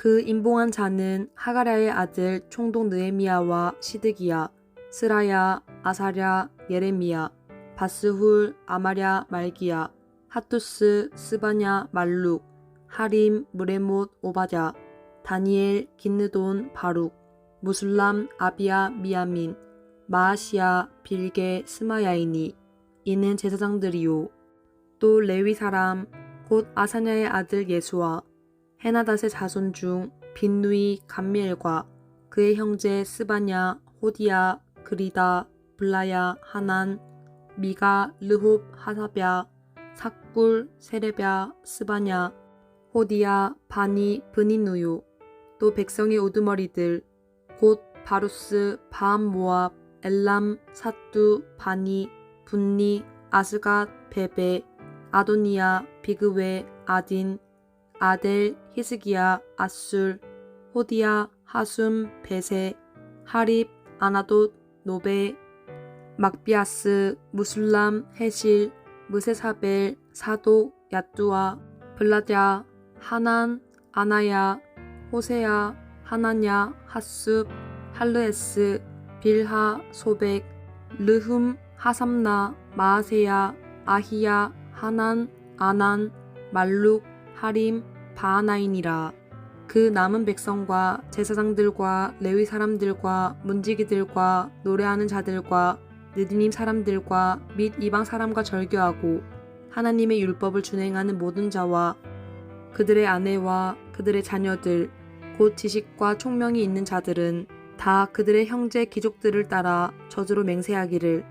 그 임봉한 자는 하가랴의 아들 총독 느헤미야와 시드기야, 스라야, 아사랴, 예레미야, 바스훌, 아마랴, 말기야, 하투스, 스바냐, 말룩, 하림, 무레못, 오바랴, 다니엘, 긴느돈, 바룩, 무술람, 아비야, 미야민, 마아시야, 빌게, 스마야이니 이는 제사장들이요. 또 레위 사람 곧 아사냐의 아들 예수와 헤나닷의 자손 중 빈누이 감미엘과 그의 형제 스바냐, 호디야, 그리다, 블라야, 하난, 미가, 르홉, 하사랴, 삭굴, 세레랴, 스바냐, 호디야, 바니, 브니누요. 또 백성의 우두머리들 곧 바루스, 바암 모압, 엘람, 사뚜, 바니, 분니, 아스갓, 베베, 아도니아, 비그웨, 아딘, 아델, 히스기야, 아술, 호디야, 하숨, 베세, 하립, 아나돗, 노베, 막비아스, 무술람, 헤실, 무세사벨, 사독, 야뚜아, 블라랴, 하난, 아나야, 호세야, 하나냐, 핫숲, 할르에스, 빌하, 소백, 르흠, 하삼나, 마아세야, 아히야, 하난, 아난, 말룩, 하림, 바하나인이라. 그 남은 백성과 제사장들과 레위 사람들과 문지기들과 노래하는 자들과 느디님 사람들과 및 이방 사람과 절교하고 하나님의 율법을 준행하는 모든 자와 그들의 아내와 그들의 자녀들 곧 지식과 총명이 있는 자들은 다 그들의 형제 귀족들을 따라 저주로 맹세하기를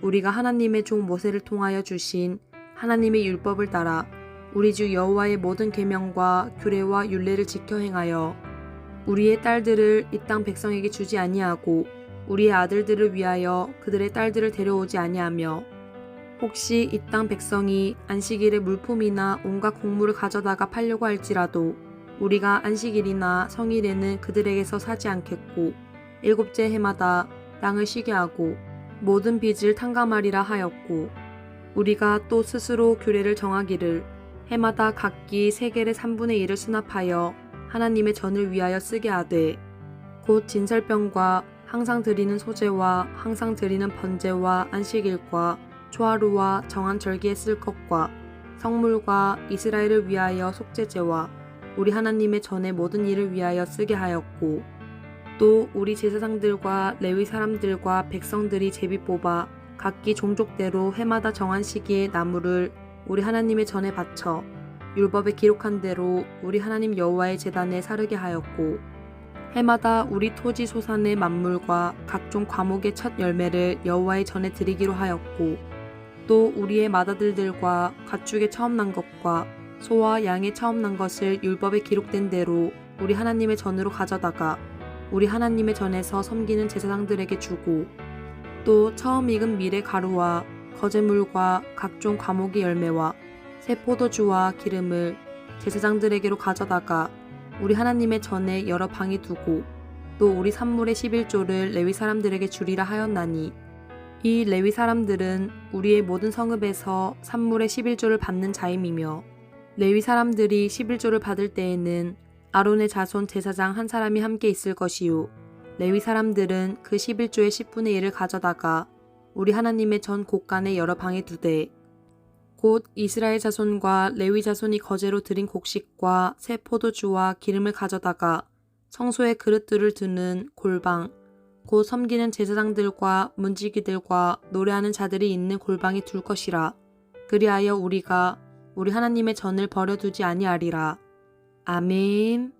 우리가 하나님의 종 모세를 통하여 주신 하나님의 율법을 따라 우리 주 여호와의 모든 계명과 규례와 율례를 지켜 행하여 우리의 딸들을 이 땅 백성에게 주지 아니하고 우리의 아들들을 위하여 그들의 딸들을 데려오지 아니하며 혹시 이 땅 백성이 안식일에 물품이나 온갖 곡물을 가져다가 팔려고 할지라도 우리가 안식일이나 성일에는 그들에게서 사지 않겠고 일곱째 해마다 땅을 쉬게 하고 모든 빚을 탕감하리라 하였고 우리가 또 스스로 규례를 정하기를 해마다 각기 세겔의 3분의 1을 수납하여 하나님의 전을 위하여 쓰게 하되 곧 진설병과 항상 드리는 소제와 항상 드리는 번제와 안식일과 초하루와 정한 절기에 쓸 것과 성물과 이스라엘을 위하여 속죄제와 우리 하나님의 전의 모든 일을 위하여 쓰게 하였고 또 우리 제사장들과 레위 사람들과 백성들이 제비 뽑아 각기 종족대로 해마다 정한 시기에 나무를 우리 하나님의 전에 바쳐 율법에 기록한 대로 우리 하나님 여호와의 제단에 사르게 하였고 해마다 우리 토지 소산의 만물과 각종 과목의 첫 열매를 여호와의 전에 드리기로 하였고 또 우리의 맏아들들과 가축의 처음 난 것과 소와 양의 처음 난 것을 율법에 기록된 대로 우리 하나님의 전으로 가져다가 우리 하나님의 전에서 섬기는 제사장들에게 주고 또 처음 익은 밀의 가루와 거제물과 각종 과목의 열매와 새 포도주와 기름을 제사장들에게로 가져다가 우리 하나님의 전에 여러 방에 두고 또 우리 산물의 11조를 레위 사람들에게 주리라 하였나니 이 레위 사람들은 우리의 모든 성읍에서 산물의 11조를 받는 자임이며 레위 사람들이 11조를 받을 때에는 아론의 자손 제사장 한 사람이 함께 있을 것이요. 레위 사람들은 그 11조의 10분의 1을 가져다가 우리 하나님의 전 곳간에 여러 방에 두되 곧 이스라엘 자손과 레위 자손이 거제로 드린 곡식과 새 포도주와 기름을 가져다가 성소의 그릇들을 두는 골방 곧 섬기는 제사장들과 문지기들과 노래하는 자들이 있는 골방에 둘 것이라. 그리하여 우리가 우리 하나님의 전을 버려두지 아니하리라. 아멘